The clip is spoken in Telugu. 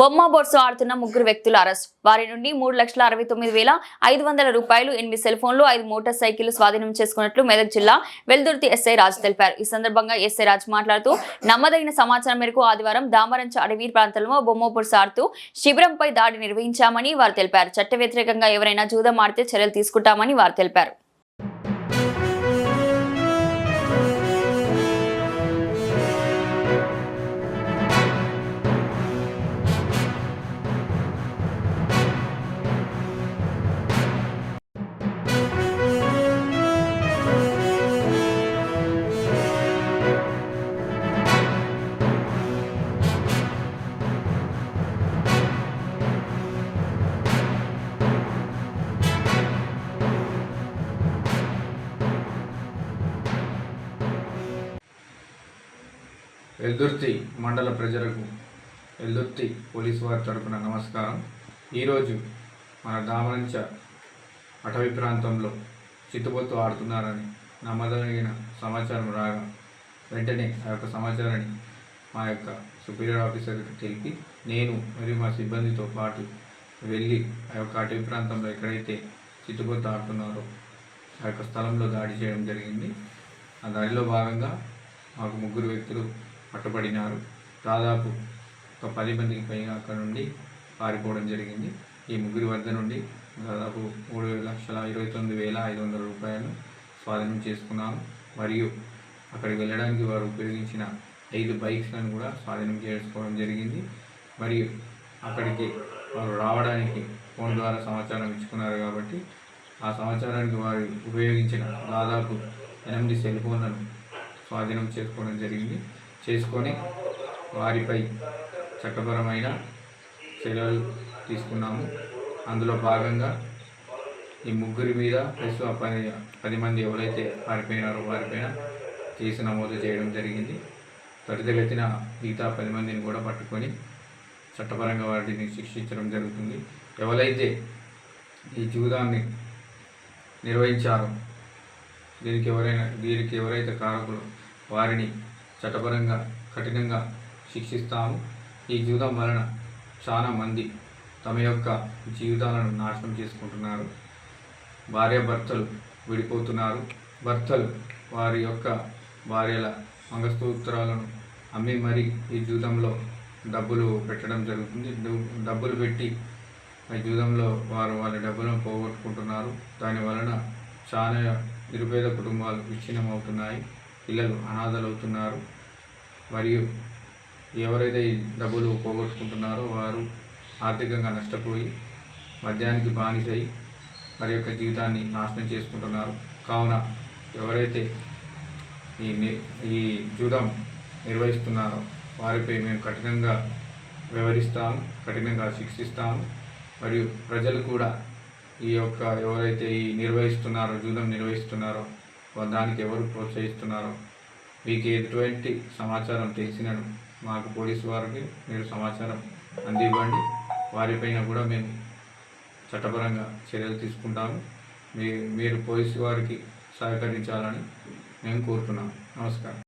బొమ్మ బొర్సు ఆడుతున్న ముగ్గురు వ్యక్తుల అరెస్ట్. వారి నుండి మూడు లక్షల అరవై తొమ్మిది వేల ఐదు వందల రూపాయలు ఎనిమిది సెల్ ఫోన్లు ఐదు మోటార్ సైకిల్ స్వాధీనం చేసుకున్నట్లు మెదక్ జిల్లా వెల్దుర్తి ఎస్ఐ రాజు తెలిపారు. ఈ సందర్భంగా ఎస్ఐ రాజు మాట్లాడుతూ నమ్మదగిన సమాచారం మేరకు ఆదివారం దామరంచ అడవి ప్రాంతంలో బొమ్మ బొర్సు ఆడుతూ శిబిరంపై దాడి నిర్వహించామని వారు తెలిపారు. చట్ట వ్యతిరేకంగా ఎవరైనా జూదం ఆడితే చర్యలు తీసుకుంటామని వారు తెలిపారు. వెల్దుర్తి మండల ప్రజలకు వెల్దుర్తి పోలీసు వారి తరపున నమస్కారం. ఈరోజు మన దామరంచ అటవీ ప్రాంతంలో చిత్తుబొత్తు ఆడుతున్నారని నమ్మదగిన సమాచారం రాగా వెంటనే ఆ యొక్క సమాచారాన్ని మా యొక్క సుపీరియర్ ఆఫీసర్కి తెలిపి నేను మరియు మా సిబ్బందితో పాటు వెళ్ళి ఆ యొక్క అటవీ ప్రాంతంలో ఎక్కడైతే చిత్తుబొత్తు ఆడుతున్నారో ఆ యొక్క స్థలంలో దాడి చేయడం జరిగింది. ఆ దాడిలో భాగంగా మాకు ముగ్గురు వ్యక్తులు పట్టుబడినారు. దాదాపు ఒక పది మందికి పైగా అక్కడ నుండి పారిపోవడం జరిగింది. ఈ ముగ్గురి వద్ద నుండి దాదాపు మూడు లక్షల ఇరవై తొమ్మిది వేల ఐదు వందల రూపాయలు స్వాధీనం చేసుకున్నాము. మరియు అక్కడికి వెళ్ళడానికి వారు ఉపయోగించిన ఐదు బైక్స్లను కూడా స్వాధీనం చేసుకోవడం జరిగింది. మరియు అక్కడికి వారు రావడానికి ఫోన్ ద్వారా సమాచారం ఇచ్చుకున్నారు కాబట్టి ఆ సమాచారానికి వారు ఉపయోగించిన దాదాపు ఎనిమిది సెల్ ఫోన్లను స్వాధీనం చేసుకోవడం జరిగింది. చేసుకొని వారిపై చట్టపరమైన చర్యలు తీసుకున్నాము. అందులో భాగంగా ఈ ముగ్గురి మీద ప్లస్ పది పది మంది ఎవరైతే పారిపోయినారో వారిపైన కేసు నమోదు చేయడం జరిగింది. త్వరితగతిన మిగతా పది మందిని కూడా పట్టుకొని చట్టపరంగా వాటిని శిక్షించడం జరుగుతుంది. ఎవరైతే ఈ జూదాన్ని నిర్వహించారో దీనికి ఎవరైనా దీనికి ఎవరైతే కారకులు వారిని చట్టపరంగా కఠినంగా శిక్షిస్తాము. ఈ జూదం వలన చాలామంది తమ యొక్క జీవితాలను నాశనం చేసుకుంటున్నారు. భార్యాభర్తలు విడిపోతున్నారు. భర్తలు వారి యొక్క భార్యల మంగస్తూత్రాలను అమ్మి మరి ఈ జూదంలో డబ్బులు పెట్టడం జరుగుతుంది. డబ్బులు పెట్టి ఆ జూదంలో వారు వాళ్ళ డబ్బులను పోగొట్టుకుంటున్నారు. దాని వలన చాలా నిరుపేద కుటుంబాలు విచ్ఛిన్నం అవుతున్నాయి పిల్లలు అనాథలవుతున్నారు. మరియు ఎవరైతే ఈ డబ్బులు పోగొట్టుకుంటున్నారో వారు ఆర్థికంగా నష్టపోయి మద్యానికి బానిసై వారి యొక్క జీవితాన్ని నాశనం చేసుకుంటున్నారు. కావున ఎవరైతే ఈ ని- ఈ జూదం నిర్వహిస్తున్నారో వారిపై మేము కఠినంగా వ్యవహరిస్తాము కఠినంగా శిక్షిస్తాము. మరియు ప్రజలు కూడా ఈ యొక్క ఎవరైతే ఈ నిర్వహిస్తున్నారో జూదం నిర్వహిస్తున్నారో దానికి ఎవరు ప్రోత్సహిస్తున్నారో? మీకు ఎటువంటి సమాచారం తెలిసినను మాకు పోలీసు వారికి మీరు సమాచారం అందివ్వండి. వారిపైన కూడా మేము చట్టపరంగా చర్యలు తీసుకుంటాము. మీ మీరు పోలీసు వారికి సహకరించాలని మేము కోరుతున్నాము. నమస్కారం.